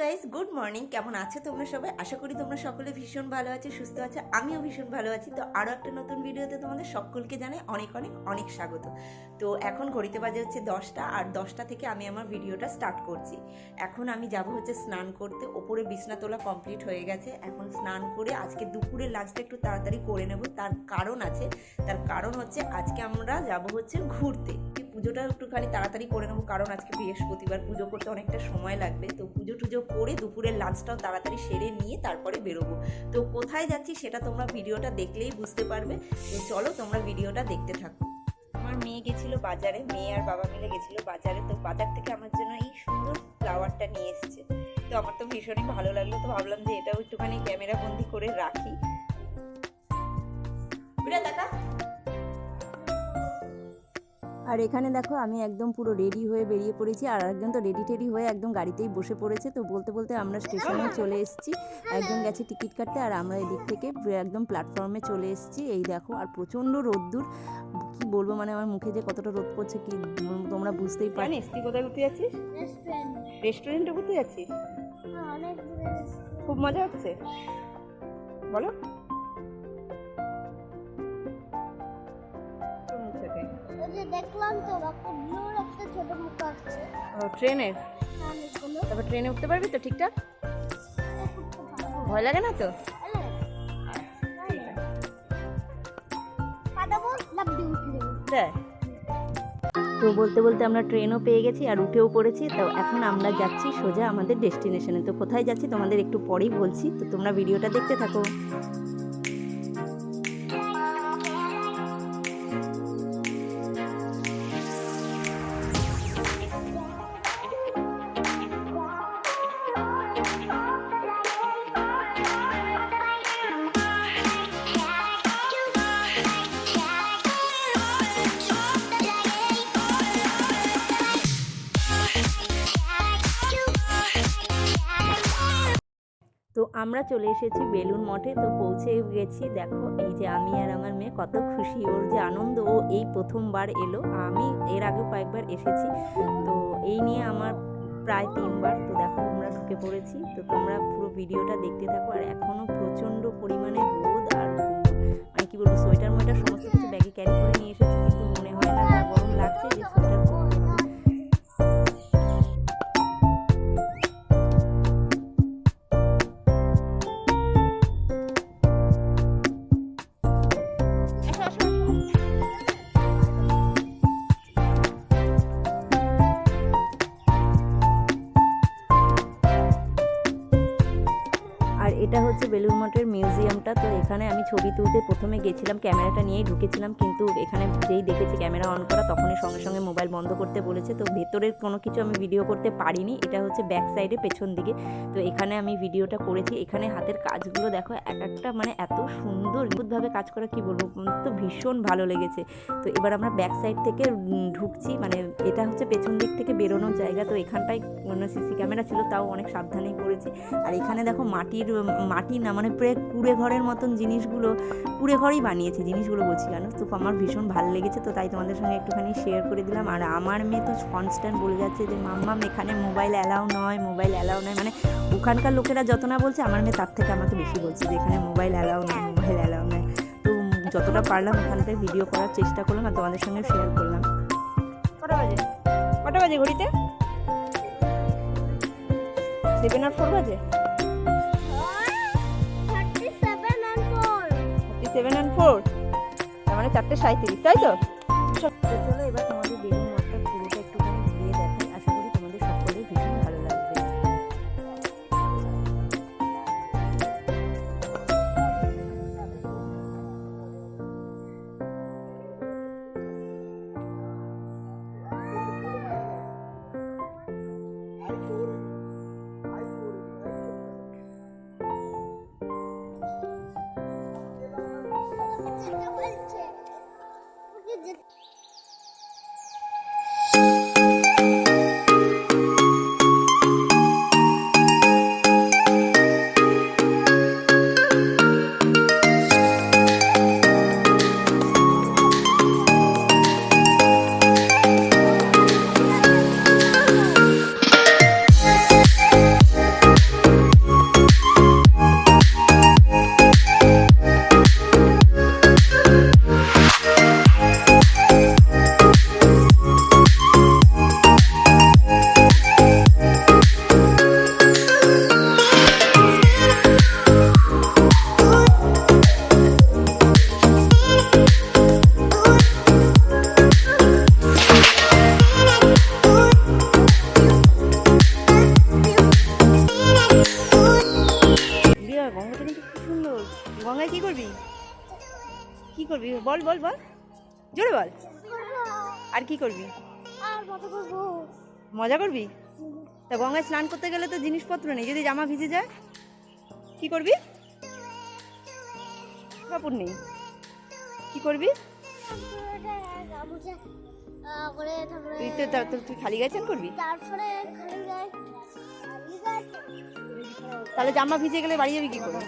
Guys good morning কেমন আছো তোমরা সবাই? আশা করি তোমরা সকলে ভীষণ ভালো আছো, সুস্থ আছো। আমিও ভীষণ ভালো আছি। তো আরও একটা নতুন ভিডিওতে তোমাদের সকলকে জানাই অনেক অনেক অনেক স্বাগত। তো এখন ঘড়িতে বাজে হচ্ছে দশটা, আর দশটা থেকে আমি আমার ভিডিওটা স্টার্ট করছি। এখন আমি যাব হচ্ছে স্নান করতে। ওপরে বিছনা তোলা কমপ্লিট হয়ে গেছে। এখন স্নান করে আজকে দুপুরের লাঞ্চটা একটু তাড়াতাড়ি করে নেব। তার কারণ আছে। তার কারণ হচ্ছে আজকে আমরা যাব হচ্ছে ঘুরতে। পুজোটা একটুখানি তাড়াতাড়ি করে নেব, কারণ আজকে বৃহস্পতিবার পুজো করতে অনেকটা সময় লাগবে। তো পুজো টুজো করে দুপুরের লাঞ্চটাও তাড়াতাড়ি সেরে নিয়ে তারপরে বেরোবো। তো কোথায় যাচ্ছি সেটা তোমরা ভিডিওটা দেখলেই বুঝতে পারবে। তো চলো তোমরা ভিডিওটা দেখতে থাকো। আমার মেয়ে গেছিল বাজারে, মেয়ে আর বাবা মিলে গেছিল বাজারে। তো বাজার থেকে আমার জন্য এই সুন্দর ফ্লাওয়ারটা নিয়ে এসেছে। তো আমার তো ভীষণই ভালো লাগল, তো ভাবলাম যে এটাও একটুখানি ক্যামেরা বন্দি করে রাখি। দেখা আর এখানে দেখো আমি একদম পুরো রেডি হয়ে বেরিয়ে পড়েছি আর একজন তো রেডি টেডি হয়ে একদম গাড়িতেই বসে পড়েছে। তো বলতে বলতে আমরা স্টেশনে চলে এসেছি। একজন গেছে টিকিট কাটতে আর আমরা এদিক থেকে একদম প্ল্যাটফর্মে চলে এসেছি। এই দেখো আর প্রচণ্ড রোদ্দুর। কি বলব মানে আমার মুখে যে কতটা রোদ পড়ছে কি তোমরা বুঝতেই পারো জানিস তুই কোথায় ঘুরতে যাচ্ছিস? রেস্টুরেন্ট ঘুরতে যাচ্ছিস? অনেক দূরে restaurant। খুব মজা হচ্ছে? বলো। যে দেখলাম তো একটা ব্লুর একটা ছোট মুখ আসছে। ও, ট্রেনের তারপর ট্রেনে উঠতে পারবি তো ঠিকঠাক? ভয় লাগে না তো? তো বলতে বলতে আমরা ট্রেনও পেয়ে গেছি আর উঠেও পড়েছি তো এখন আমরা যাচ্ছি সোজা আমাদের ডেস্টিনেশনে। তো কোথায় যাচ্ছি তোমাদের একটু পরেই বলছি তো তোমরা ভিডিওটা দেখতে থাকো। আমরা চলে এসেছি বেলুন মঠে, তো পৌঁছে গেছি। দেখো, এই যে আমি আর আমার মেয়ে কত খুশি, ওর যে আনন্দ, ও এই প্রথমবার এলো। আমি এর আগে কয়েকবার এসেছি, তো এই নিয়ে আমার প্রায় তিনবার, তো দেখো আমরা ঢুকে পড়েছি। তো তোমরা পুরো ভিডিওটা দেখতে থাকো, আর এখনও প্রচণ্ড পরিমাণে রোদ আর মানে কি বলব সোয়েটার মোয়েটার সমস্ত কিছু ব্যাগে ক্যারি করে নিয়ে এসেছি। বেলুড় মঠের মিউজিয়ামটা, তো এখানে আমি ছবি তুলতে প্রথমে গেছিলাম, ক্যামেরাটা নিয়েই ঢুকেছিলাম, কিন্তু এখানে যেই দেখেছি ক্যামেরা অন করা, তখনই সঙ্গে সঙ্গে মোবাইল বন্ধ করতে বলেছে। তো ভেতরের কোনো কিছু আমি ভিডিও করতে পারিনি, এটা হচ্ছে ব্যাক সাইডে পেছন দিকে। তো এখানে আমি ভিডিওটা করেছি, এখানে হাতের কাজগুলো দেখো, এক একটা মানে এত সুন্দর নিখুঁতভাবে কাজ করা, কি বলব তো ভীষণ ভালো লেগেছে। তো এবার আমরা ব্যাক সাইড থেকে ঢুকছি মানে এটা হচ্ছে পেছন দিক থেকে বেরোনোর জায়গা, তো এখানটায় মানে সিসি ক্যামেরা ছিল, তাও অনেক সাবধানেই করেছি। আর এখানে দেখো মাটির মাটি না মানে প্রায় কুড়ে ঘরের মতন জিনিসগুলো, কুড়ে ঘরেই বানিয়েছে, জিনিসগুলো বলছি কেন তো, আমার ভীষণ ভালো লেগেছে তো, তাই তোমাদের সঙ্গে একটুখানি শেয়ার করে দিলাম। আর আমার মেয়ে তো কনস্ট্যান্ট বলে যাচ্ছে যে, মাম্মাম, এখানে মোবাইল অ্যালাউ নয় মোবাইল অ্যালাউ নয়। মানে ওখানকার লোকেরা যত না বলছে, আমার মেয়ে তার থেকে আমাকে বেশি বলছে যে, এখানে মোবাইল অ্যালাউ নয় মোবাইল অ্যালাউ নয়। তো যতটা পারলাম এখান থেকে ভিডিও করার চেষ্টা করলাম আর তোমাদের সঙ্গে শেয়ার করলাম। কটা বাজে? কটা বাজে ঘড়িতে? সেভেন আর ফোর বাজে? সেভেন অ্যান্ড ফোর তার মানে চারটে সাঁত্রিশ তাই তো? চলো এবার তোমাদের বেলুন বল বল। জোরে বল। আর কি করবি? করব। মজা করবি? তা গঙ্গায় স্নান করতে গেলে তো জিনিসপত্র নেই যদি জামা ভিজে যায় কি করবি? কাপড় নেই। কি করবি? তুই তো তুই খালি গায়ে চান করবি। তাহলে জামা ভিজে গেলে বাড়ি যাবি কি করে?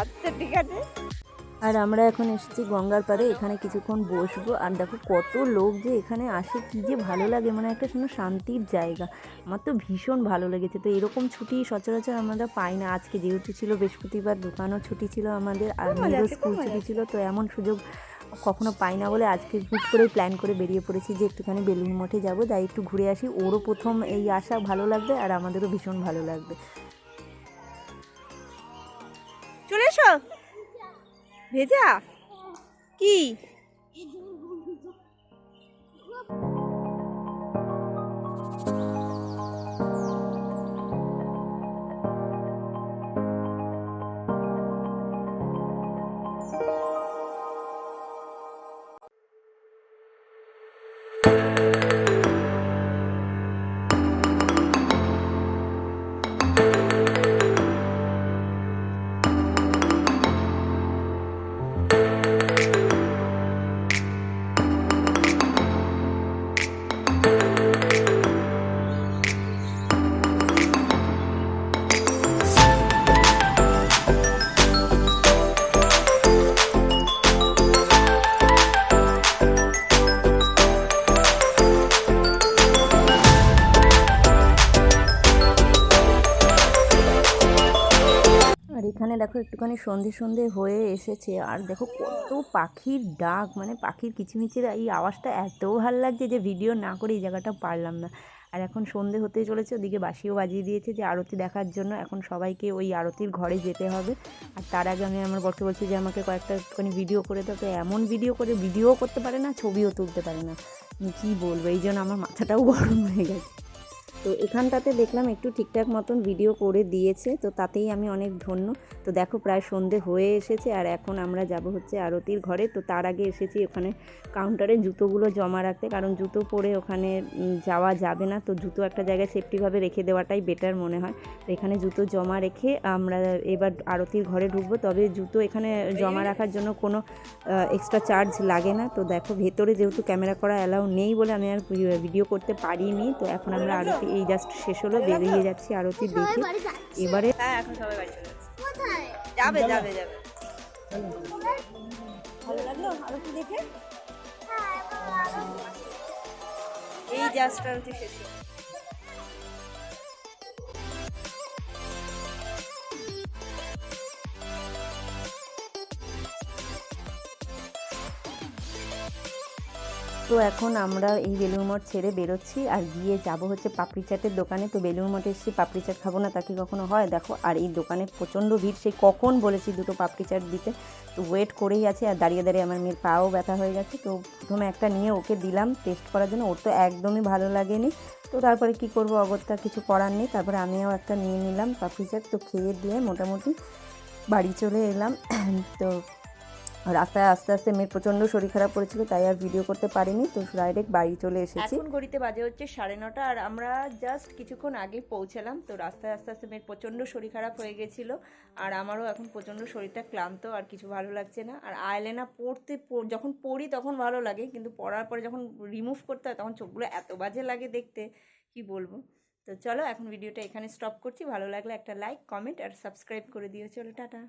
আচ্ছা ঠিক আছে। আর আমরা এখন এসেছি গঙ্গার পাড়ে এখানে কিছুক্ষণ বসবো। আর দেখো কত লোক যে এখানে আসে কি যে ভালো লাগে মানে একটা শুনে শান্তির জায়গা। আমার তো ভীষণ ভালো লেগেছে। তো এরকম ছুটি সচরাচর আমরা পাই না। আজকে যেহেতু ছিল বৃহস্পতিবার দোকানও ছুটি ছিল আমাদের আর স্কুল ছুটি ছিল তো এমন সুযোগ কখনো পাই না বলে আজকে হুট করে প্ল্যান করে বেরিয়ে পড়েছি যে একটুখানি বেলুন মঠে যাব। যাই একটু ঘুরে আসি। ওরও প্রথম এই আসা ভালো লাগবে আর আমাদেরও ভীষণ ভালো লাগবে। চলে এসো। ভেজা? কি? একটুখানি সন্ধে সন্ধে হয়ে এসেছে। আর দেখো কত পাখির ডাক মানে পাখির কিচিমিচির এই আওয়াজটা এত ভালো লাগছে যে ভিডিও না করে এই জায়গাটা পারলাম না। আর এখন সন্ধে হতেই চলেছে, ওদিকে বাসিও বাজিয়ে দিয়েছে যে আরতি দেখার জন্য। এখন সবাইকে ওই আরতির ঘরে যেতে হবে। আর তার আগে আমি আমার বরকে বলছি যে আমাকে কয়েকটা একটুখানি ভিডিও করে তো এমন ভিডিও করে ভিডিও করতে পারে না, ছবিও তুলতে পারে না। কী বলব? এই জন্য আমার মাথাটাও গরম হয়ে গেছে। তো এখানটাতে দেখলাম একটু ঠিকঠাক মতন ভিডিও করে দিয়েছে, তো তাতেই আমি অনেক ধন্য। তো দেখো প্রায় সন্ধে হয়ে এসেছে আর এখন আমরা যাব হচ্ছে আরতির ঘরে। তো তার আগে এসেছি ওখানে কাউন্টারে জুতোগুলো জমা রাখতে, কারণ জুতো পরে ওখানে যাওয়া যাবে না। তো জুতো একটা জায়গায় সেফটিভাবে রেখে দেওয়াটাই বেটার মনে হয়। তো এখানে জুতো জমা রেখে আমরা এবার আরতির ঘরে ঢুকবো। তবে জুতো এখানে জমা রাখার জন্য কোনো এক্সট্রা চার্জ লাগে না। তো দেখো ভেতরে যেহেতু ক্যামেরা করা অ্যালাউ নেই বলে আমি আর ভিডিও করতে পারিনি। তো এখন আমরা আরতি এই জাস্ট শেষ হলো বেরিয়ে যাচ্ছি আরতি দেখে। এবারে হ্যাঁ এখন সবাই বাড়ি চলে যাচ্ছে। কোথায়? যাবে যাবে যাবে। ভালো লাগল আরতি দেখে? হ্যাঁ, এই জাস্ট আরতি শেষ হলো। তো এখন আমরা এই বেলুড় মঠ ছেড়ে বেরোচ্ছি আর গিয়ে যাব হচ্ছে পাপড়ি চাটের দোকানে। তো বেলুড় মঠে এসেছি, পাপড়ি চাট খাব না তাকে কখনো হয়? দেখো, আর এই দোকানে প্রচণ্ড ভিড় সেই কখন বলেছি দুটো পাপড়ি চাট দিতে। তো ওয়েট করেই আছে আর দাঁড়িয়ে দাঁড়িয়ে আমার মেয়ের পাও ব্যথা হয়ে গেছে। তো প্রথমে একটা নিয়ে ওকে দিলাম টেস্ট করার জন্য, ওর তো একদমই ভালো লাগেনি। তো তারপরে কি করব, অগত্যা কিছু করার নেই। তারপরে আমিও একটা নিয়ে নিলাম পাপড়ি চাট। তো খেয়ে দিয়ে মোটামুটি বাড়ি চলে এলাম। তো রাস্তায় আস্তে আস্তে মেয়ের প্রচণ্ড শরীর খারাপ করেছিল, তাই আর ভিডিও করতে পারিনি, তো ডাইরেক্ট বাড়ি চলে এসেছি। এখন ঘড়িতে বাজে হচ্ছে সাড়ে নটা, আর আমরা জাস্ট কিছুক্ষণ আগে পৌঁছালাম, তো রাস্তায় আস্তে আস্তে মেয়ের প্রচণ্ড শরীর খারাপ হয়ে গেছিল, আর আমারও এখন প্রচণ্ড শরীরটা ক্লান্ত, আর কিছু ভালো লাগছে না। আর আইলেনা পড়তে যখন পড়ি তখন ভালো লাগে, কিন্তু পড়ার পরে যখন রিমুভ করতে হয় তখন চোখগুলো এত বাজে লাগে দেখতে, কি বলব? তো চলো এখন ভিডিওটা এখানে স্টপ করছি, ভালো লাগলে একটা লাইক কমেন্ট আর সাবস্ক্রাইব করে দিও। চলো, টাটা।